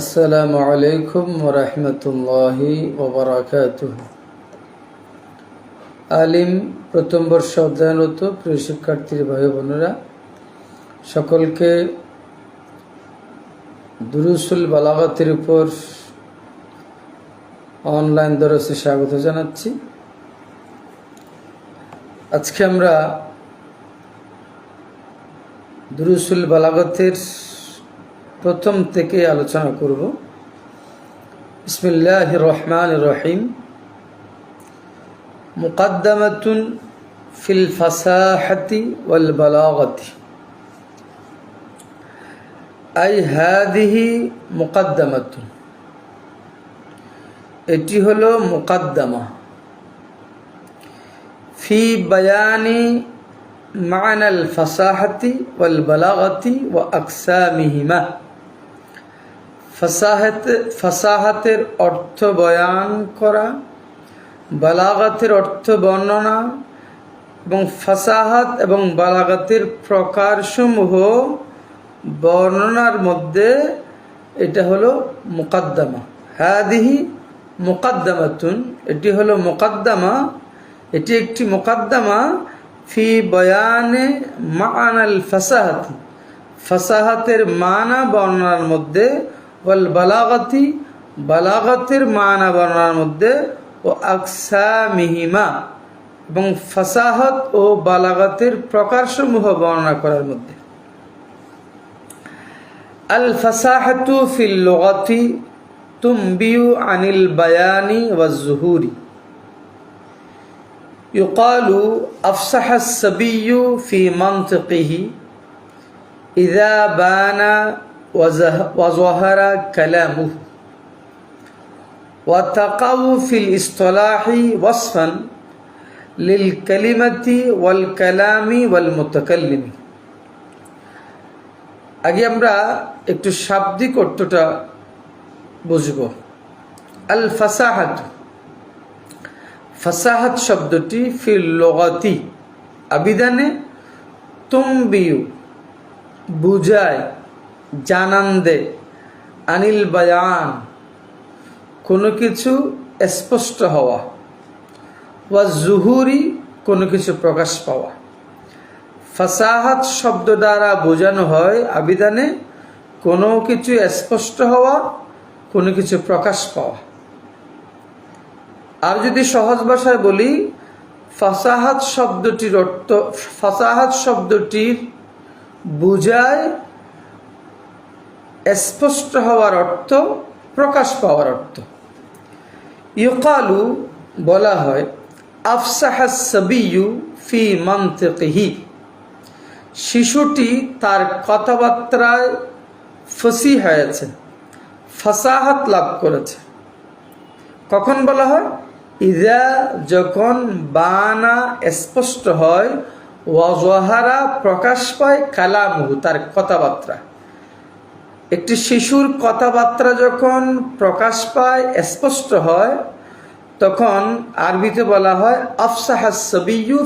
আসসালামু আলাইকুম ওরহমতুল্লাহি ওবরাকাতুহ আলিম, প্রথম বর্ষ অধ্যয়নরত প্রিয় শিক্ষার্থীর ভাই বোনেরা, সকলকে দুরুসুল বালাগতের উপর অনলাইন দরসে স্বাগত জানাচ্ছি। আজকে আমরা দুরুসুল বালাগতের প্রথম থেকে আলোচনা করব। بسم الله الرحمن الرحيم مقدمة في الفصاحة والبلاغة أي هذه مقدمة এটি হলো مقدمة في بيان معنى الفصاحة والبلاغة وأقسامهما ফসাহাত, ফসাহাতের অর্থ বয়ান করা, বালাগাতের অর্থ বর্ণনা এবং ফসাহাত এবং বালাগাতের প্রকারসমূহ বর্ণনার মধ্যে এটা হলো মুকদ্দমা। হাদিহি মুকদ্দমাতুন, এটি হলো মুকদ্দমা, এটি একটি মুকদ্দমা ফি বয়ানে মানাল ফসাহাতি। ফসাহাতের মানা বর্ণনার মধ্যে ওয়াল বালাগতি বালাগতের মানা বর্ণনার মধ্যে ও আকসা মিহিমা এবং ফসাহত ও বালাগতের প্রকারসমূহ বর্ণনা করার মধ্যে আল ফসাহাতু ফিল লগতি তুমবিউ আনিল বায়ানি ওয়াজুহুরি يقال أفصح الصبي في منطقه إذا بان وظهر كلامه وتقع في الاصطلاح وصفا للكلمة والكلام والمتكلم আগে আমরা একটু শাব্দিক অর্থটা বুঝব আল ফাসাহাত ফাসাহাত শব্দটি ফিল লগতি আবিধানে তুমবিউ বুঝায় জানান দে আনিল বায়ান, কোনো কিছু স্পষ্ট হওয়া, ওয়া জুহুরি, কোনো কিছু প্রকাশ পাওয়া। ফাসাহাত শব্দ দ্বারা বোঝানো হয় আবিধানে কোনো কিছু স্পষ্ট হওয়া, কোনো কিছু প্রকাশ পাওয়া। আর যদি সহজ ভাষায় বলি, ফাসাহাত শব্দটির অর্থ ফাসাহাত শব্দটির বুঝায় স্পষ্ট হওয়ার অর্থ, প্রকাশ পাওয়ার অর্থ। ইউকালু বলা হয় আফসাহাসবিউ ফি মন্তিহি শিশুটি তার কথাবার্তায় ফসি হয়েছে, ফাসাহাত লাভ করেছে। কখন বলা হয়? ইদা যখন বানা স্পষ্ট হয় ওয়াজহারা প্রকাশ পায় কালামহু, তার কথাবার্তা একটি শিশুর কথাবার্তা যখন প্রকাশ পায়, স্পষ্ট হয়, তখন আরবিতে বলা হয় আফসাহাসবিউ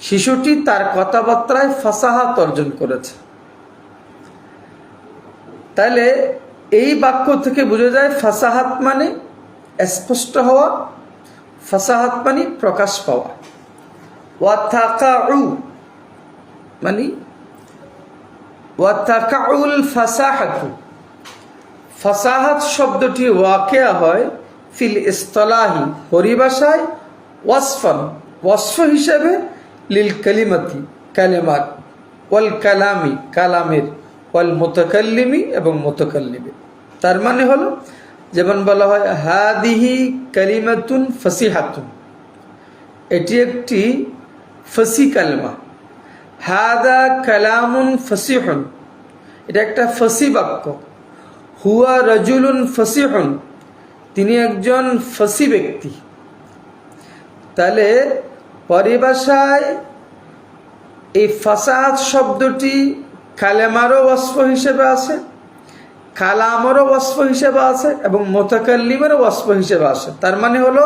শিশুটি তার কথাবার্তায় ফাসাহাত অর্জন করেছে। তাহলে এই বাক্য থেকে বোঝা যায়, ফাসাহাত মানে স্পষ্ট হওয়া, ফাসাহাত মানে প্রকাশ পাওয়া। ওয়াথাকাউ মানে ওয়াতাকাউল ফাসাহাতু। ফাসাহাত শব্দটি ওয়াকেয়া হয় ফিল ইস্তলাহি, পরিভাষায় ওয়াসফন, ওয়াসফ হিসেবে লিল কালিমাতি কালেমাত ওয়াল কালামি, কালামের, ওয়াল মোতকাল্লিমি এবং মোতকাল্লিমি তার মানে হলো, যেমন বলা হয়, হাদিহি কালিমাতুন ফসিহাতুন। এটি একটি ফসি কালমা। হাদা কালামুন ফসিহন। এটা একটা ফসি বাক্য। হুয়া রজুলুন ফসিহন, তিনি একজন ফসি ব্যক্তি। তাহলে পরিভাষায় এই ফাসাদ শব্দটি কালেমারও ওয়াসফ হিসেবে আছে, কালামেরও ওয়াসফ হিসেবে আছে এবং মোতাকাল্লিমেরও ওয়াসফ হিসেবে আছে। তার মানে হলো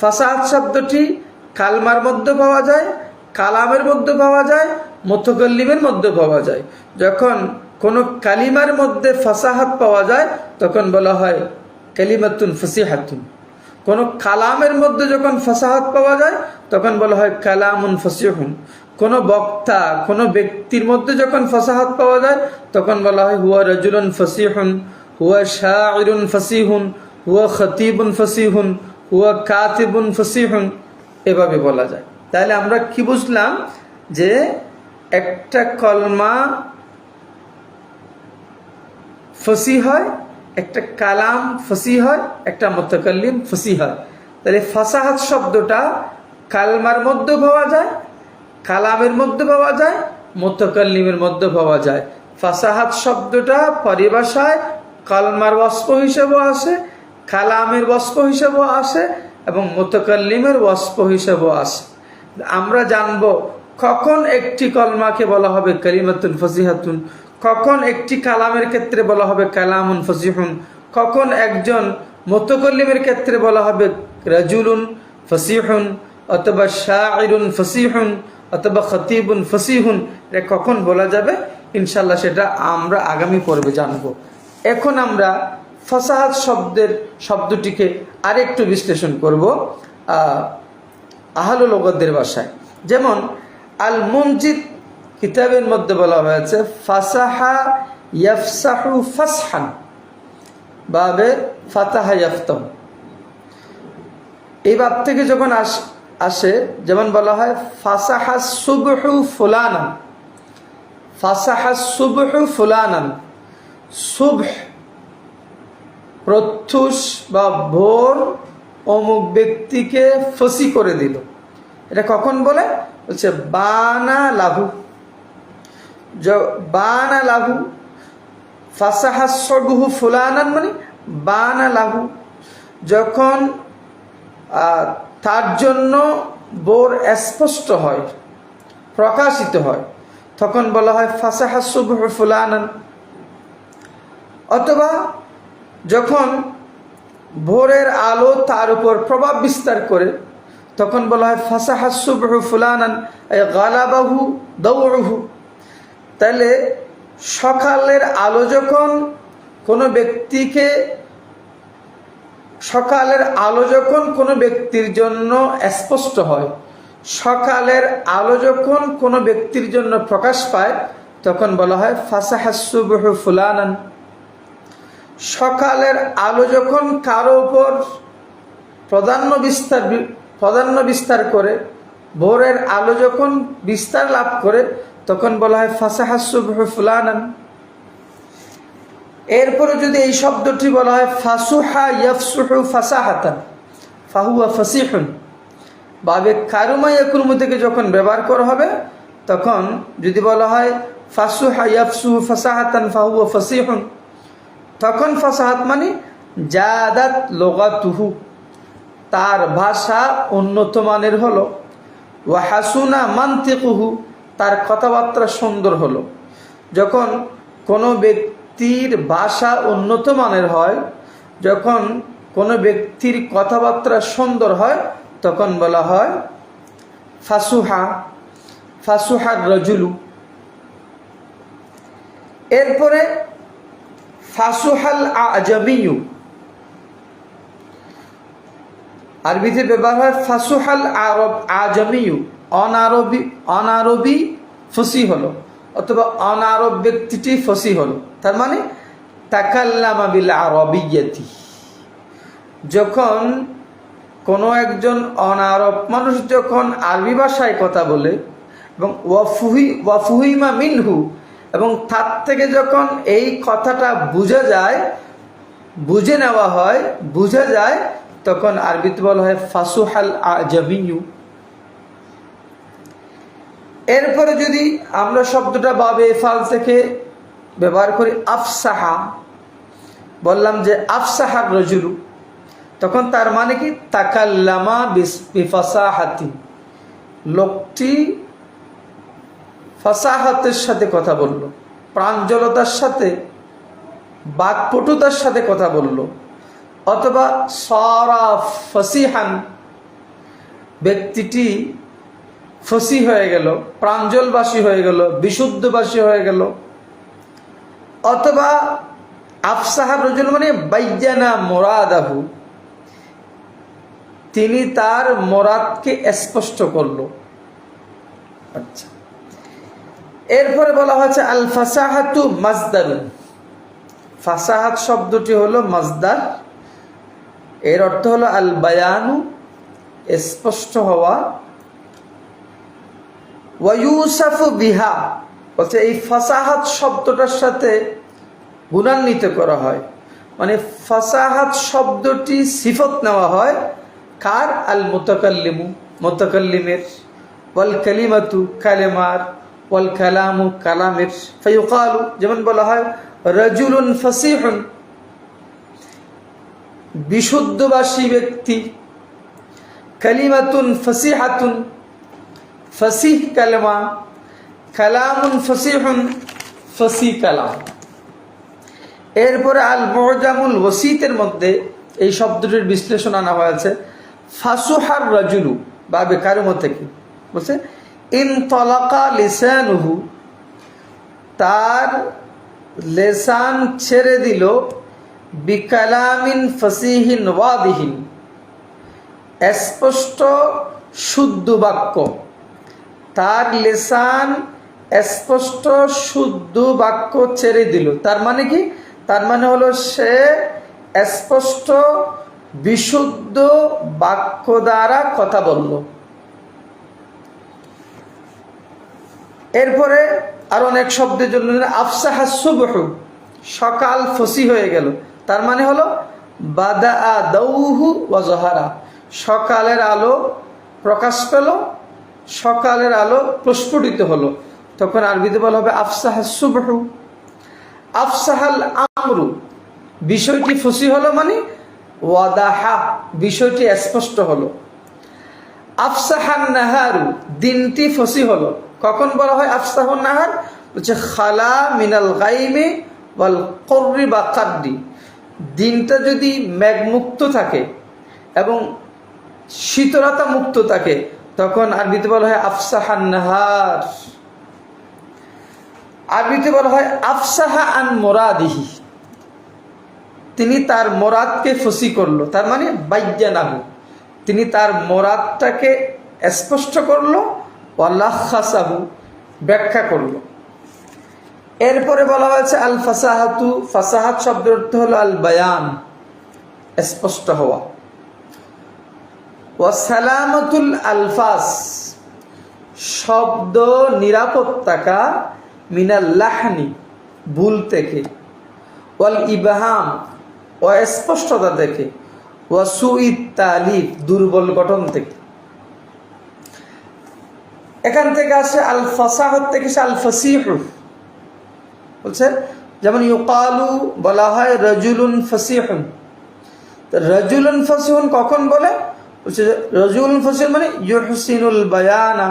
ফাসাদ শব্দটি কালমার মধ্যে পাওয়া যায়, কালামের মধ্যে পাওয়া যায়, মোতকল্লিমের মধ্যে পাওয়া যায়। যখন কোনো কালিমার মধ্যে ফাসাহাত পাওয়া যায়, তখন বলা হয় কালিমাতুন ফসিহাতুন। কোনো কালামের মধ্যে যখন ফাসাহাত পাওয়া যায়, তখন বলা হয় কালামুন ফসিহুন। কোনো বক্তা, কোনো ব্যক্তির মধ্যে যখন ফাসাহাত পাওয়া যায়, তখন বলা হয় হুয়া রজুলুন ফসিহুন, হুয়া শাহরুন ফসিহুন, হুয়া খতিবুন ফসিহুন, হুয়া কাতিবুন ফসিহুন, এভাবে বলা যায়। তাহলে আমরা কি বুঝলাম যে একটা কলমা ফসি হয়, একটা কালাম ফসি হয়, একটা মোতাকাল্লিম ফসি হয়। তাহলে ফাসাহাত শব্দটা কালমার মধ্যে পাওয়া যায়, কালামের মধ্যে পাওয়া যায়, মোতাকাল্লিমের মধ্যে পাওয়া যায়। ফাসাহাত শব্দটা পরিভাষায় কালমার বস্প হিসেবেও আসে, কালামের বস্প হিসেবেও আসে এবং মোতাকাল্লিমের বস্প হিসেবেও আসে। আমরা জানব কখন একটি কলমাকে বলা হবে কালিমাতুন ফসিহাতুন। কখন একটি কালামের ক্ষেত্রে বলা হবে কালামুন ফসিহুন? কখন একজন মোতকল্লিমের ক্ষেত্রে বলা হবে রাজুলুন ফসিহুন অথবা শাহরুন ফসিহুন অথবা খতিবুন ফসিহুন? এটা কখন বলা যাবে? ইনশাল্লাহ সেটা আমরা আগামী পর্বে জানব। এখন আমরা ফসাহাত শব্দের শব্দটিকে আরেকটু বিশ্লেষণ করব আহ, আহলুল লগদের ভাষায়। যেমন আল মঞ্জিদ কিতাবের মধ্যে বলা হয়েছে, ফাসাহা ফাসহান। বাবে ফাতাহা এই বাদ থেকে যখন আস, আসে, যেমন বলা হয়, ফাসাহা সুবহু ফুলানান। ফাসাহা সুবহু ফুলানান। সুবহ প্রত্যুষ বা ভোর অমুক ব্যক্তিকে ফসি করে দিল। এটা কখন বলে? বলছে, বানা য- বানা লাহু ফাসাহা সবহু ফুলানান মানে বানা লাহু যখন তার জন্য বোর স্পষ্ট হয় প্রকাশিত হয় তখন বলা হয় ফাসাহা সুবহু ফুলানান অথবা যখন ভোরের আলো তার উপর প্রভাব বিস্তার করে তখন বলা হয় ফাসাহা সুবহু ফুলানান গালাবাহু দৌড়হু তাহলে সকালের আলো যখন কোনো ব্যক্তিকে, সকালের আলো যখন কোনো ব্যক্তির জন্য স্পষ্ট হয়, সকালের আলো যখন কোনো ব্যক্তির জন্য প্রকাশ পায়, তখন বলা হয় ফাসাহাসুবহু ফুলানান। সকালের আলো যখন কারও উপর প্রাধান্য বিস্তার প্রাধান্য বিস্তার করে, ভোরের আলো যখন বিস্তার লাভ করে তখন বলা হয় ফাসাহাসুবহু ফুলানান। এরপরে যদি এই শব্দটি বলা হয়, ফাসুহা ইয়াফসুহু ফাসাহাতান, ফাহুয়া ফাসিহুন। বাবে কারুমা ইয়াকুরমু থেকে যখন ব্যবহার করা হবে, তখন যদি বলা হয়, ফাসুহা ইয়াফসুহু ফাসাহাতান, ফাহুয়া ফাসিহুন, তখন ফাসাহাত মানে জাদাত লোগাতুহু। তার ভাষা উন্নত মানের হলো, ওয়াহাসুনা মান্তিকুহু তার কথাবার্তা সুন্দর হলো। যখন কোনো ব্যক্তির ভাষা উন্নত মানের হয়, যখন কোনো ব্যক্তির কথাবার্তা সুন্দর হয়, তখন বলা হয়, ফাসুহা, ফাসুহার রজুলু। এরপরে, ফাসুহাল আজমিয়ু। আরবিতে ব্যবহার হয়, ফাসুহাল আরব আজমিয়ু। অনারবি অনারবি ফসি হলো, অথবা অনারব ব্যক্তিটি ফসি হলো। তার মানে তাকাল্লামা বিল যখন কোনো একজন অনারব মানুষ যখন আরবি ভাষায় কথা বলে, এবং ওয়াফুহি, ওয়াফুহিমা মিনহু, এবং তার থেকে যখন এই কথাটা বোঝা যায়, বুঝে নেওয়া হয়, বোঝা যায়, তখন আরবিতে বলা হয় ফাসুহাল আজমিয়ু এরপরে যদি আমরা শব্দটা বাবে ফাল থেকে ব্যবহার করি আফসাহা, বললাম যে আফসাহা রজুলু, তখন তার মানে কি? তাকাল্লামা বিফাসাহাতি। লোকটি ফাসাহাতের সাথে কথা বলল, প্রাঞ্জলতার সাথে, বাকপটুতার সাথে কথা বলল, অথবা সরা ফসিহান ব্যক্তিটি ফসি হয়ে গেল, প্রাঞ্জলবাসী হয়ে গেল, বিশুদ্ধবাসী হয়ে গেল। অথবা আফসাহাব রজুল মানে বাইজানা মোরাদাহু। তিনি তার মোরাদকে স্পষ্ট করল। আচ্ছা। এরপরে বলা হয়েছে আল ফাসাহাতু মাজদারুন। ফাসাহাত শব্দটি হলো মাজদার। এর অর্থ হলো আল বায়ানু স্পষ্ট হওয়া ওয়ুসাফু বিহা, বলছে এই ফাসাহাত শব্দটার সাথে গুণান্বিত করা হয়। মানে ফাসাহাত শব্দটি সিফত নেওয়া হয় কার? আল মোতাকাল্লিমু, মোতাকাল্লিমের। ওয়াল কালিমাতু কালেমার, ওয়াল কালামু কালামের। ফাইকালু যেমন বলা হয়, রজুলুন ফসিহুন। বিশুদ্ধবাসী ব্যক্তি। কালিমাতুন ফসিহাতুন। ফসিহ কালেমা, কালামুন ফসিহুন ফসি কালাম। এরপরে আল মজামুল ওসিতের মধ্যে এই শব্দটির বিশ্লেষণ আনা হয়েছে। ফাসুহার রাজুলু বা বেকারের মধ্যে কি বলছে, ইন তলাকা লিসানুহু, তার লেসান ছেড়ে দিল বিকালামিন ফসিহিন ওয়াদিহীন। স্পষ্ট, শুদ্ধ বাক্য। তার লেসান স্পষ্ট শুদ্ধ বাক্য ছেড়ে দিল। তার মানে কি? তার মানে হলো সে স্পষ্ট, বিশুদ্ধ বাক্য দ্বারা কথা বলল। এরপরে আর অনেক শব্দের জন্য আফসাহা সুবহু, সকাল ফসি হয়ে গেল। তার মানে হলো বাদা দৌহু ওয়াজহারা সকালের আলো প্রকাশ পেল সকালের আলো প্রস্ফুটিত হলো। তখন আরবিতে বলা হবে আফসাহা সুবহু। আফসাহাল আমরু। বিষয়টি ফসি হলো মানে ওয়াদাহা, বিষয়টি স্পষ্ট হলো। আফসাহান নাহারু, দিনটি ফসি হলো। কখন বলা হয় আফসাহুন নাহার? হচ্ছে খালা মিনাল গাইমে ওয়াল কর্রি বা কাদ্দি। দিনটা যদি মেঘমুক্ত থাকে এবং শীতলতা মুক্ত থাকে তখন আরবিতে বলা হয় আফসাহান নাহার। আরবিতে বলা হয় আফসাহা আন মোরাদিহি। তিনি তার মোরাদকে ফসি করল, তার মানে বাইজ্ঞানাহু তিনি তার মোরাদটাকে স্পষ্ট করল ওয়াল্লাহাসাহু ব্যাখ্যা করল। এরপরে বলা হয়েছে আল ফাসাহাতু ফাসাহাত শব্দের অর্থ হলো আল বায়ান স্পষ্ট হওয়া। ওয়াসালামতুল আলফাস শব্দ নিরাপদ থাকা মিনাল্লাহানি ভুল থেকে। ওয়াল ইবাহাম, অস্পষ্টতা থেকে। ওয়াসুইদ তালিফ, দুর্বল গঠন থেকে। এখান থেকে আসে আল ফাসাহত থেকে আল ফসিহ বলছে, যেমন ইউকালু, বলা হয়, রজুলুন ফসিহুন। রজুলুন ফসিহুন কখন বলে? বলছে রজুলুন ফসিহুন মানে ইউহসিনুল বায়ানা।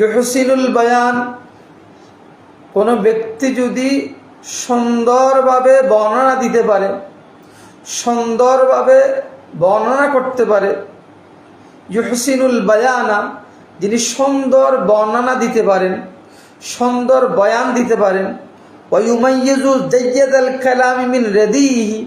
ইউহসিনুল বায়ান, কোনো ব্যক্তি যদি সুন্দরভাবে বর্ণনা দিতে পারে, সুন্দরভাবে বর্ণনা করতে পারে, ইউহসিনুল বায়ানা, যিনি সুন্দর বর্ণনা দিতে পারেন, সুন্দর বয়ান দিতে পারেন ওয়ুমাইয়ুজু জৈয়াদাল কালামি মিন রেদিহি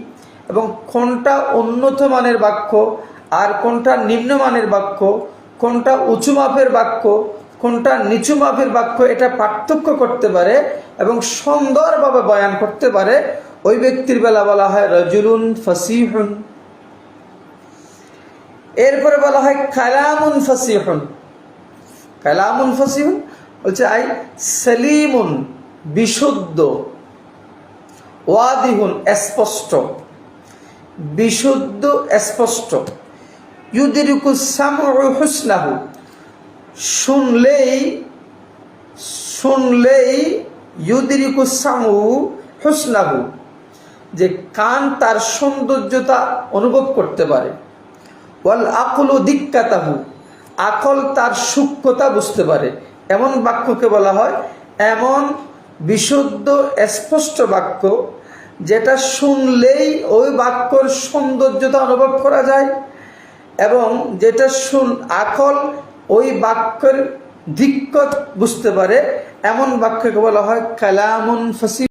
এবং কোনটা উন্নত মানের বাক্য আর কোনটা নিম্নমানের বাক্য, কোনটা উঁচু মাপের বাক্য, কোনটা নিচু মাপের বাক্য, এটা পার্থক্য করতে পারে এবং সুন্দরভাবে বয়ান করতে পারে। ওই ব্যক্তির বেলা বলা হয় রজুলুন ফসিহুন। এরপরে বলা হয় কালামুন ফসিহুন। কালামুন ফসিহুন বলছে আই সেলিমুন, বিশুদ্ধ, ওয়াদিহুন, স্পষ্ট। বিশুদ্ধ, স্পষ্ট। ইউদিরুকু হুসনাহু। শুনলেই শুনলেই ইউদিরিকু সামু হুসনাহু, যে কান তার সৌন্দর্যতা অনুভব করতে পারে। ওয়াল আকল দিক্কাতাহু আকল তার সূক্ষ্মতা বুঝতে পারে। এমন বাক্যকে বলা হয়, এমন বিশুদ্ধ, স্পষ্ট বাক্য যেটা শুনলেই ওই বাক্যর সৌন্দর্যতা অনুভব করা যায় এবং যেটা শুন আকল, ওই বাক্যের দিক্কত বুঝতে পারে। এমন বাক্যকে বলা হয় কালামুন ফসি